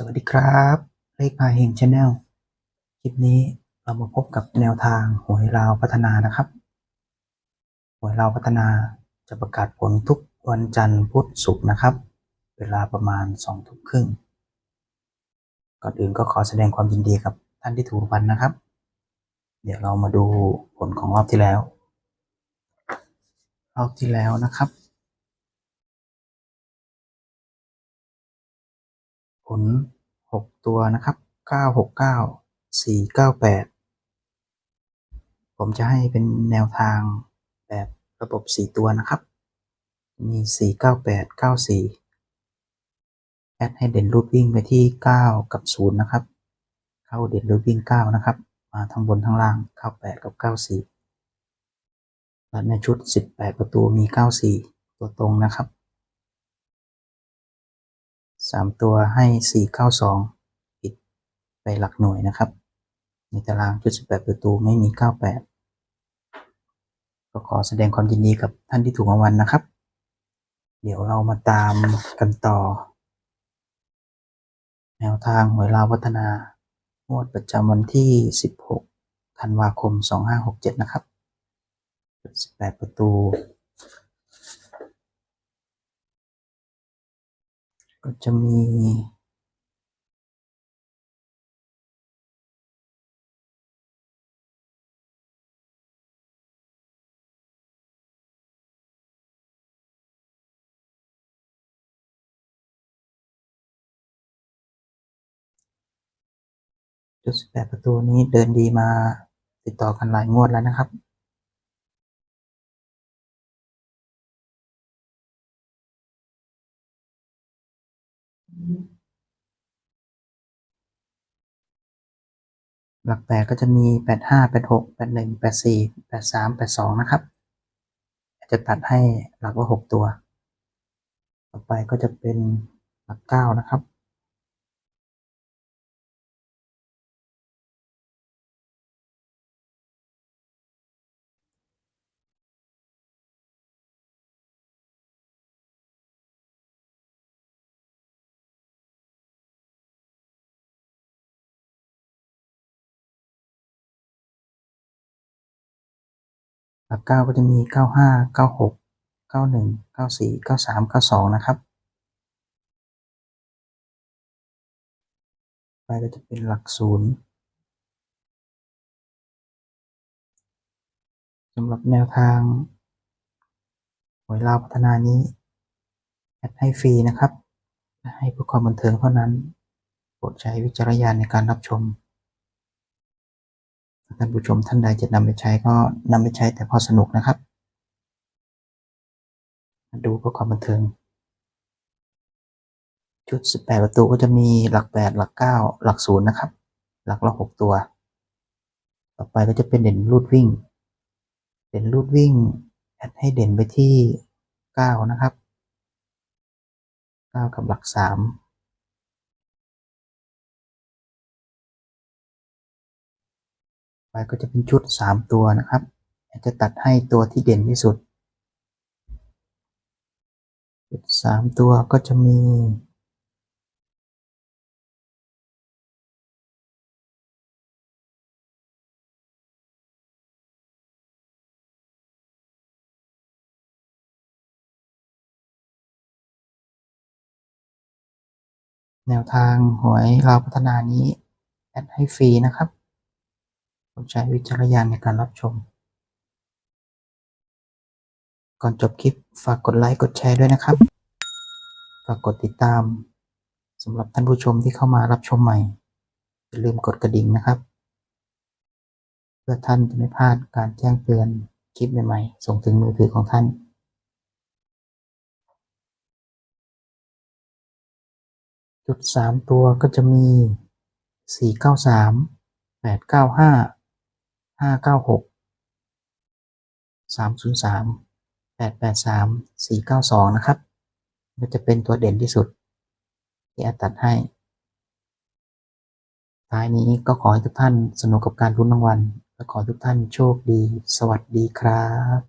สวัสดีครับ เลขพาเฮงชาแนลคลิปนี้เรามาพบกับแนวทางหวยลาวพัฒนานะครับหวยลาวพัฒนาจะประกาศผลทุกวันจันทร์พุธศุกร์นะครับ เวลาประมาณสองทุ่มครึ่งก่อนอื่นก็ขอแสดงความยินดีกับท่านที่ถูกรางวัลนะครับ เดี๋ยวเรามาดูผลของรอบที่แล้ว รอบที่แล้วนะครับ ผลหกตัวนะครับเก้าหกเก้าสี่เก้าแปดผมจะให้เป็นแนวทางแบบระบบสี่ตัวนะครับ มีสี่เก้าแปดเก้าสี่แอดให้เด่นรูดวิ่งไปที่เก้ากับศูนย์นะครับ เข้าเด่นรูดวิ่งเก้านะครับ มาทั้งบนทั้งล่างเก้าแปดกับเก้าสี่และในชุดสิบแปดประตูมีเก้าสี่ตัวตรงนะครับ สามตัวให้สี่เก้าสองปิดไปหลักหน่วยนะครับ ในตารางจุดสิบแปดประตูไม่มีเก้าแปดก็ขอแสดงความยินดีกับท่านที่ถูกรางวัลนะครับ เดี๋ยวเรามาตามกันต่อ แนวทางหวยลาวพัฒนางวดประจำวันที่สิบหกธันวาคมสองห้าหกเจ็ดนะครับจุดสิบแปดประตู ก็ จะมีจุดสิบแปดประตูนี้เดินดีมาติดต่อกันหลายงวดแล้วนะครับ หลักแปดก็จะมีแปดห้าแปดหกแปดหนึ่งแปดสี่แปดสามแปดสองนะครับ จะตัดให้หลักว่าหกตัว ต่อไปก็จะเป็นหลักเก้านะครับ หลักเก้าก็จะมีเก้าห้าเก้าหกเก้าหนึ่งเก้าสี่เก้าสามเก้าสองนะครับ ไปก็จะเป็นหลักศูนย์สำหรับแนวทางหวยลาวพัฒนานี้แอดให้ฟรีนะครับ ให้เพื่อความบันเทิงเท่านั้น โปรดใช้วิจารณญาณในการรับชม ท่านผู้ชมท่านใดจะนำไปใช้ก็นำไปใช้แต่พอสนุกนะครับ ดูเพื่อความบันเทิง ชุด 18 ประตูก็จะมีหลัก 8 หลัก 9 หลัก0นะครับ หลักละ6ตัว ต่อไปก็จะเป็นเด่นรูดวิ่ง เด่นรูดวิ่งแอดให้เด่นไปที่ 9 นะครับ 9 กับหลัก 3 ก็จะเป็นชุด 3 ตัวนะครับจะตัดให้ตัวที่เด่นที่สุดชุด3ตัวก็จะมีแนวทางหวยเราพัฒนานี้ แอดให้ฟรีนะครับ ใช้วิจารณญาณในการรับชม ก่อนจบคลิปฝากกดไลค์กดแชร์ด้วยนะครับ ฝากกดติดตามสำหรับท่านผู้ชมที่เข้ามารับชมใหม่ อย่าลืมกดกระดิ่งนะครับ เพื่อท่านจะไม่พลาดการแจ้งเตือนคลิปใหม่ๆ ส่งถึงมือถือของท่านจุดสามตัวก็จะมีสี่เก้าสามแปดเก้าห้า ห้าเก้าหกสามศูนย์สามแปดแปดสามสี่เก้าสองนะครับก็จะเป็นตัวเด่นที่สุด ที่อาตัดให้ท้ายนี้ก็ขอให้ทุกท่านสนุกกับการรุ้นรางวัลและขอทุกท่านโชคดี สวัสดีครับ